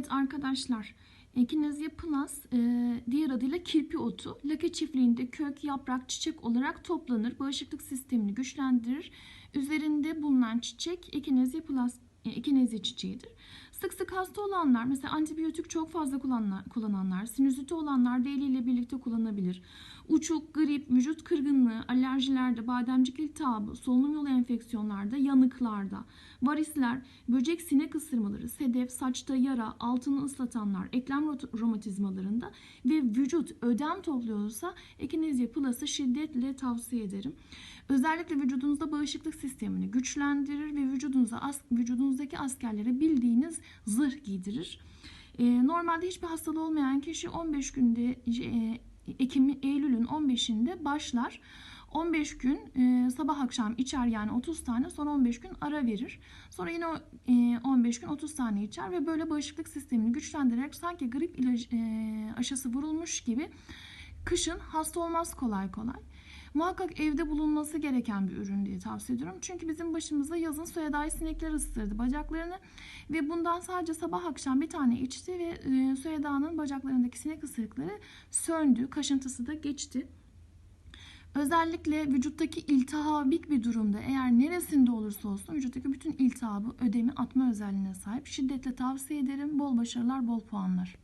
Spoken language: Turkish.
Evet arkadaşlar, Ekinezya Plus e, diğer adıyla kirpi otu. Lake çiftliğinde kök, yaprak, çiçek olarak toplanır. Bağışıklık sistemini güçlendirir. Üzerinde bulunan çiçek Ekinezya Plus, e, Ekinezya çiçeğidir. Sık sık hasta olanlar, mesela antibiyotik çok fazla kullananlar, kullananlar sinüziti olanlar deli ile birlikte kullanabilir. Uçuk, grip, vücut kırgınlığı, alerjilerde, bademcik iltihabı, solunum yolu enfeksiyonlarda, yanıklarda, varisler, böcek sinek ısırmaları, sedef, saçta yara, altını ıslatanlar, eklem romatizmalarında ve vücut ödem topluyorsa Ekinezya Plus'ı şiddetle tavsiye ederim. Özellikle vücudunuzda bağışıklık sistemini güçlendirir ve vücudunuza vücudunuzdaki askerlere bildiğiniz zırh giydirir. Ee, normalde hiçbir hastalığı olmayan kişi 15 günde e, Ekim Eylül'ün 15'inde başlar. 15 gün e, sabah akşam içer yani 30 tane sonra 15 gün ara verir. Sonra yine e, 15 gün 30 tane içer ve böyle bağışıklık sistemini güçlendirerek sanki grip ilacı, e, aşısı vurulmuş gibi kışın hasta olmaz kolay kolay. Muhakkak evde bulunması gereken bir ürün diye tavsiye ediyorum. Çünkü bizim başımıza yazın soyadayı sinekler ısırdı bacaklarını ve bundan sadece sabah akşam bir tane içti ve e, soyadağının bacaklarındaki sinek ısırıkları söndü. Kaşıntısı da geçti. Özellikle vücuttaki iltihabik bir durumda eğer neresinde olursa olsun vücuttaki bütün iltihabı ödemi atma özelliğine sahip. Şiddetle tavsiye ederim. Bol başarılar, bol puanlar.